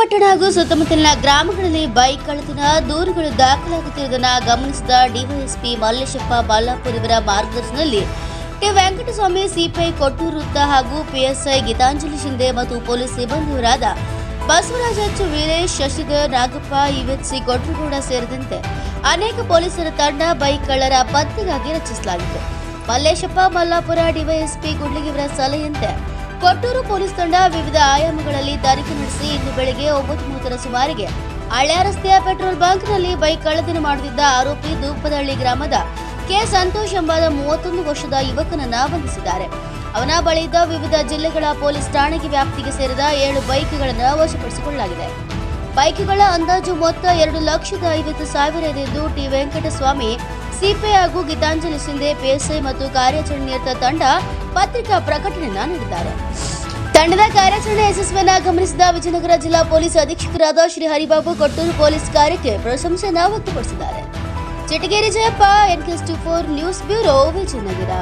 ಪಟ್ಟಣ ಹಾಗೂ ಸುತ್ತಮುತ್ತಲಿನ ಗ್ರಾಮಗಳಲ್ಲಿ ಬೈಕ್ ಕಳ್ಳತನ, ದೂರುಗಳು ದಾಖಲಾಗುತ್ತಿರುವುದನ್ನು ಗಮನಿಸಿದ ಡಿವೈಎಸ್ಪಿ ಮಲ್ಲೇಶಪ್ಪ ಬಾಲಾಪುರ್ ಇವರ ಮಾರ್ಗದರ್ಶನದಲ್ಲಿ ಟಿ. ವೆಂಕಟಸ್ವಾಮಿ, ಸಿಪಿಐ ಕೊಟ್ಟೂರು ವೃತ್ತ ಹಾಗೂ ಪಿಎಸ್ಐ ಗೀತಾಂಜಲಿ ಶಿಂದೆ ಮತ್ತು ಪೊಲೀಸ್ ಸಿಬ್ಬಂದಿಯವರಾದ ಬಸವರಾಜ ವೀರೇಶ್, ಶಶಿಧರ್, ನಾಗಪ್ಪ ಇವೆತ್ಸಿ ಕೊಟ್ರುಗೌಡ ಸೇರಿದಂತೆ ಅನೇಕ ಪೊಲೀಸರ ತಂಡ ಬೈಕ್ ಕಳ್ಳರ ಪತ್ತೆಗಾಗಿ ರಚಿಸಲಾಗಿತ್ತು. ಮಲ್ಲೇಶಪ್ಪ, ಮಲ್ಲಾಪುರ ಡಿವೈಎಸ್ಪಿ ಗುಡ್ಲಿಗಿವರ ಸಲಹೆಯಂತೆ ಕೊಟ್ಟೂರು ಪೊಲೀಸ್ ತಂಡ ವಿವಿಧ ಆಯಾಮಗಳಲ್ಲಿ ತನಿಖೆ ನಡೆಸಿ ಇಂದು ಬೆಳಗ್ಗೆ ಒಂಬತ್ತು ಮೂವತ್ತರ ಸುಮಾರಿಗೆ ಹಳೆಯ ರಸ್ತೆಯ ಪೆಟ್ರೋಲ್ ಬಂಕ್ನಲ್ಲಿ ಬೈಕ್ ಕಳ್ಳತನ ಮಾಡುತ್ತಿದ್ದ ಆರೋಪಿ ದೂಪದಹಳ್ಳಿ ಗ್ರಾಮದ ಕೆ ಸಂತೋಷ್ ಎಂಬಾದ ಮೂವತ್ತೊಂದು ವರ್ಷದ ಯುವಕನನ್ನ ಬಂಧಿಸಿದ್ದಾರೆ. ಅವನ ಬಳಿ ಇದ್ದ ವಿವಿಧ ಜಿಲ್ಲೆಗಳ ಪೊಲೀಸ್ ಠಾಣೆಗೆ ವ್ಯಾಪ್ತಿಗೆ ಸೇರಿದ ಏಳು ಬೈಕ್ಗಳನ್ನು ವಶಪಡಿಸಿಕೊಳ್ಳಲಾಗಿದೆ. ಬೈಕ್ಗಳ ಅಂದಾಜು ಮೊತ್ತ ಎರಡು ಲಕ್ಷದ ಐವತ್ತು ಸಾವಿರ ಇದೆಂದು ಟಿ ವೆಂಕಟಸ್ವಾಮಿ ಸಿಪಿಐ ಹಾಗೂ ಗೀತಾಂಜಲಿ ಸಿಂಧೆ ಪಿಎಸ್ಐ ಮತ್ತು ಕಾರ್ಯಾಚರಣೆ ನಿರತ ತಂಡ ಪತ್ರಿಕಾ ಪ್ರಕಟಣೆಯನ್ನ ನೀಡಿದ್ದಾರೆ. ತಂಡದ ಕಾರ್ಯಾಚರಣೆ ಯಶಸ್ವಿಯನ್ನ ಗಮನಿಸಿದ ವಿಜಯನಗರ ಜಿಲ್ಲಾ ಪೊಲೀಸ್ ಅಧೀಕ್ಷಕರಾದ ಶ್ರೀ ಹರಿಬಾಬು ಕೊಟ್ಟೂರು ಪೊಲೀಸ್ ಕಾರ್ಯಕ್ಕೆ ಪ್ರಶಂಸೆಯನ್ನ ವ್ಯಕ್ತಪಡಿಸಿದ್ದಾರೆ. Chitageri Jayappa two four news bureau Vijayanagara.